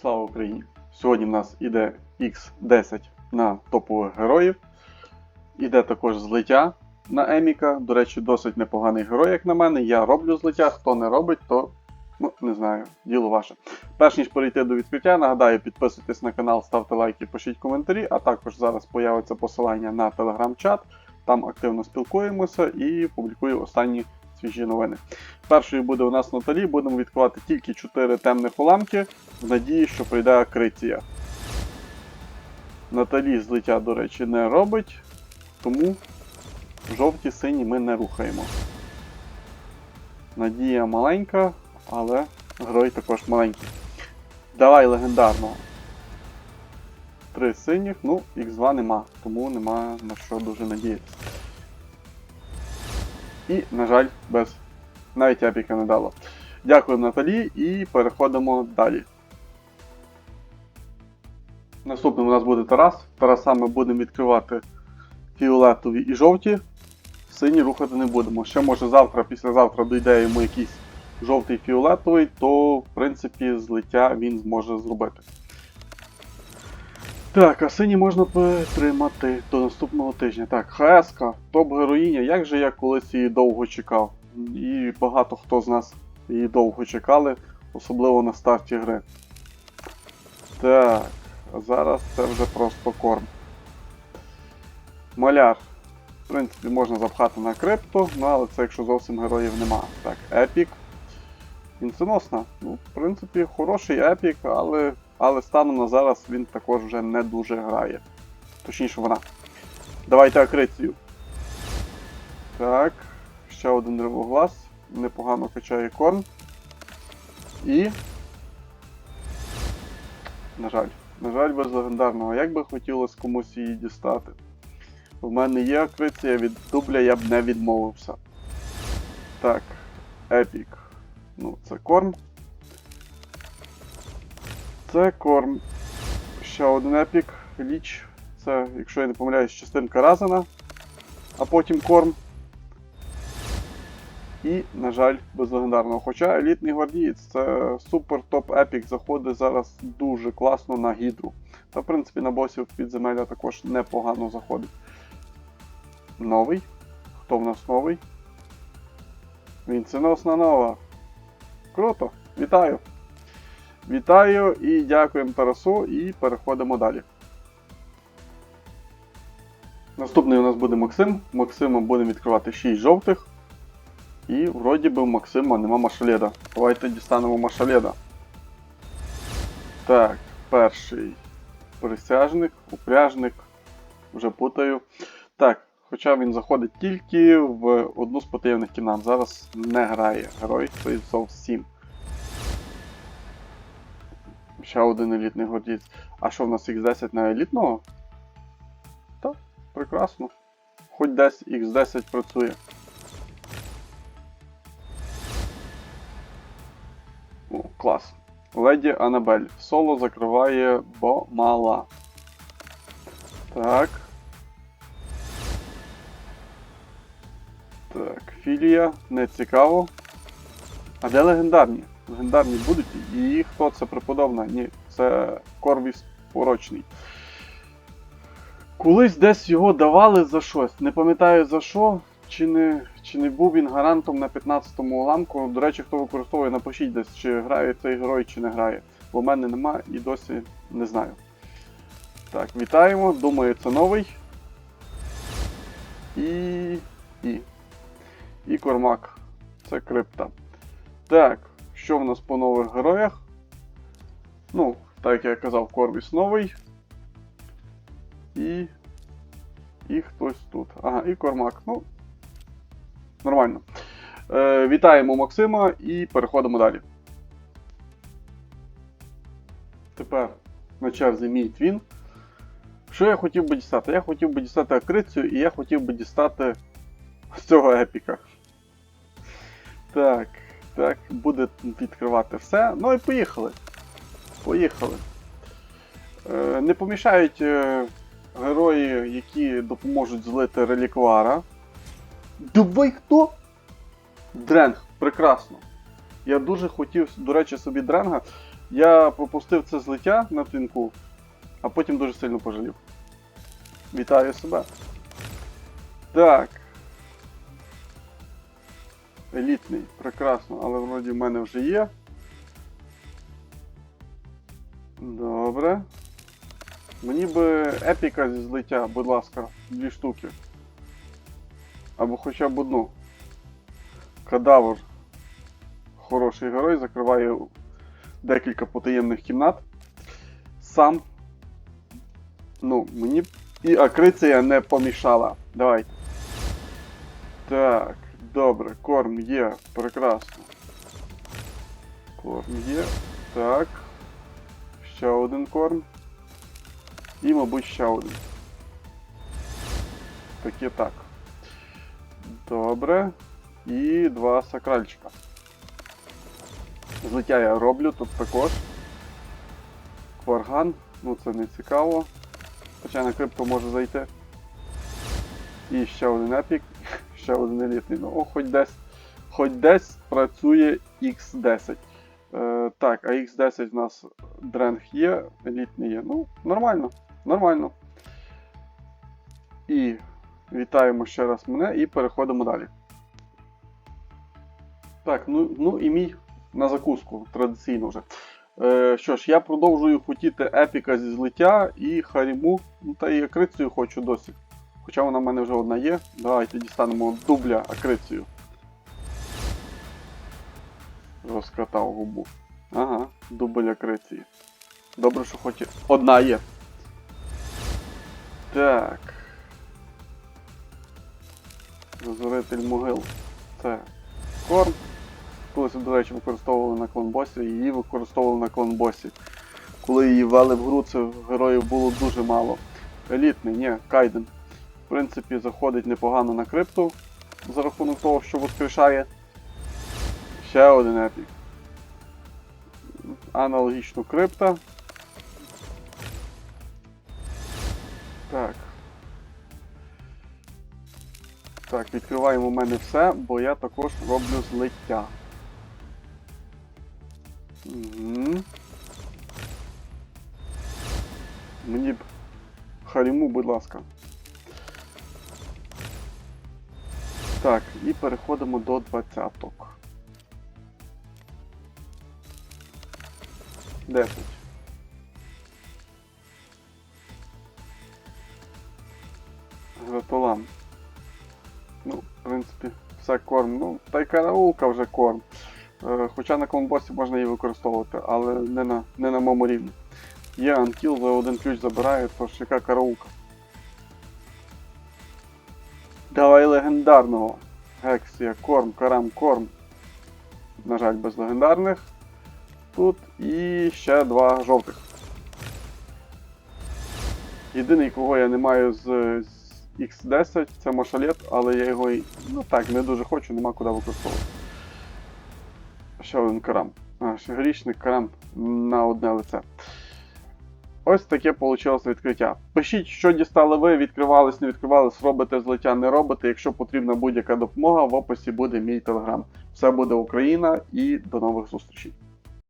Слава Україні! Сьогодні в нас іде X10 на топових героїв. Іде також злиття на Еміка. До речі, досить непоганий герой, як на мене. Я роблю злиття. Хто не робить, то ну, не знаю, діло ваше. Перш ніж перейти до відкриття, нагадаю, підписуйтесь на канал, ставте лайки, пишіть коментарі, а також зараз появиться посилання на телеграм-чат. Там активно спілкуємося і публікую останні свіжі новини. Першою буде у нас Наталі, будемо відкривати тільки 4 темних уламки в надії, що прийде акриція. Наталі злиття, до речі, не робить, тому жовті сині ми не рухаємо. Надія маленька, але герой також маленький. Давай легендарного. Три синіх, ну, Х2 нема, тому нема на що дуже надіятися. І, на жаль, без навіть епіка не дало. Дякуємо Наталі і переходимо далі. Наступним у нас буде Тарас. Тараса ми будемо відкривати фіолетові і жовті. Сині рухати не будемо. Ще може завтра, післязавтра дійде йому якийсь жовтий фіолетовий, то в принципі злиття він зможе зробити. Так, а сині можна притримати до наступного тижня. Так, ХСК, топ-героїня. Як же я колись її довго чекав? І багато хто з нас її довго чекали, особливо на старті гри. Так, а зараз це вже просто корм. Маляр. В принципі, можна запхати на крипту, ну але це якщо зовсім героїв нема. Так, епік. Інценосна. Ну, в принципі, хороший епік, але але станом на зараз він також вже не дуже грає. Точніше вона. Давайте акрицію. Так. Ще один деревоглас. Непогано качає корм. І. На жаль. На жаль, без легендарного. Як би хотілося комусь її дістати. У мене є акриція, від дубля я б не відмовився. Так, епік. Ну, це корм. Це корм. Ще один епік. Ліч. Це, якщо я не помиляюсь, частинка Разана. А потім корм. І, на жаль, без легендарного. Хоча елітний гвардієць це супер топ епік заходить зараз дуже класно на гідру. Та, в принципі, на босів підземелля також непогано заходить. Новий. Хто в нас новий? Вінценосна нова. Круто! Вітаю! Вітаю і дякуємо Тарасу, і переходимо далі. Наступний у нас буде Максим. Максима будемо відкривати 6 жовтих. І вроді би у Максима нема машаледа. Давайте дістанемо машаледа. Так, перший присяжник, упряжник. Вже путаю. Так, хоча він заходить тільки в одну з спортивних кімнат. Зараз не грає герой, той зовсім. Ще один елітний гвардієць. А що в нас X10 на елітного? Так, прекрасно. Хоч десь X10 працює. О, клас. Леді Анабель. Соло закриває Бомала. Так. Так, філія, не цікаво. А де легендарні? Легендарні будуть. І хто це преподобна? Ні, це Корвіс порочний. Колись десь його давали за щось. Не пам'ятаю за що, чи не чи не був він гарантом на 15-му уламку. До речі, хто використовує, напишіть десь, чи грає цей герой, чи не грає. Бо в мене нема і досі не знаю. Так, вітаємо. Думаю, це новий. І. І. І Кормак. Це крипта. Так, що в нас по нових героях? Ну, так як я казав, Корвіс новий. І. І хтось тут. Ага, і Кормак. Ну. Нормально. Е, Вітаємо Максима і переходимо далі. Тепер на черзі мій твін. Що я хотів би дістати? Я хотів би дістати акрицію і я хотів би дістати з цього епіка. Так, так, буде відкривати все. Ну і поїхали. Поїхали. Е, не помішають е, герої, які допоможуть злити реліквара. Давай хто? Дренг, прекрасно. Я дуже хотів, до речі, собі дренга. Я пропустив це злиття на твінку, а потім дуже сильно пожалів. Вітаю себе. Так. Елітний, прекрасно, але вроді в мене вже є. Добре. Мені би епіка зі злиття, будь ласка, дві штуки. Або хоча б одну. Кадавр. Хороший герой, закриває декілька потаємних кімнат. Сам. Ну, мені і акриція не помішала. Давай. Так, добре, корм є, прекрасно. Корм є. Так. Ще один корм. І, мабуть, ще один. Таке так. Добре. І два сакральчика. Злиття я роблю тут також. Кварган, ну це не цікаво. Хоча на крипто може зайти. І ще один епік, ще один елітний. Ну, хоч десь, хоч десь працює X10. Е, так, а X10 в нас дренг є, елітний є. Ну, нормально, нормально. І вітаємо ще раз мене і переходимо далі. Так, ну, ну і мій на закуску, традиційно вже. Е, що ж, я продовжую хотіти епіка зі злиття і Харіму, ну та і акрицію хочу досі. Хоча вона в мене вже одна є. Давайте дістанемо дубля акрицію. Розкатав губу. Ага, дубль акриції. Добре, що хоч одна є. Так. Розоритель могил. Це корм. Колись, до речі, використовували на клонбосі, її використовували на клонбосі. Коли її ввели в гру, це героїв було дуже мало. Елітний, ні, Кайден. В принципі, заходить непогано на крипту за рахунок того, що воскрешає. Ще один епік. Аналогічно крипта. Так. Так, відкриваємо у мене все, бо я також роблю злиття. Угу. Мені б Харіму, будь ласка. Так, і переходимо до двадцяток. 10. Гратулам. Ну, в принципі, все корм. Ну, та й караулка вже корм. Е, Хоча на клонбосі можна її використовувати, але не на, не на моєму рівні. Є анкіл, за один ключ забирає, тож яка караулка. Давай легендарного. Гексія, корм, карам, корм. На жаль, без легендарних. Тут і ще два жовтих. Єдиний, кого я не маю з, з X10, це Машалет, але я його ну так, не дуже хочу, нема куди використовувати. Ще один карам. А, ще грішник карам на одне лице. Ось таке вийшло відкриття. Пишіть, що дістали ви, відкривались, не відкривались, робите злиття, не робите. Якщо потрібна будь-яка допомога, в описі буде мій телеграм. Все буде Україна і до нових зустрічей.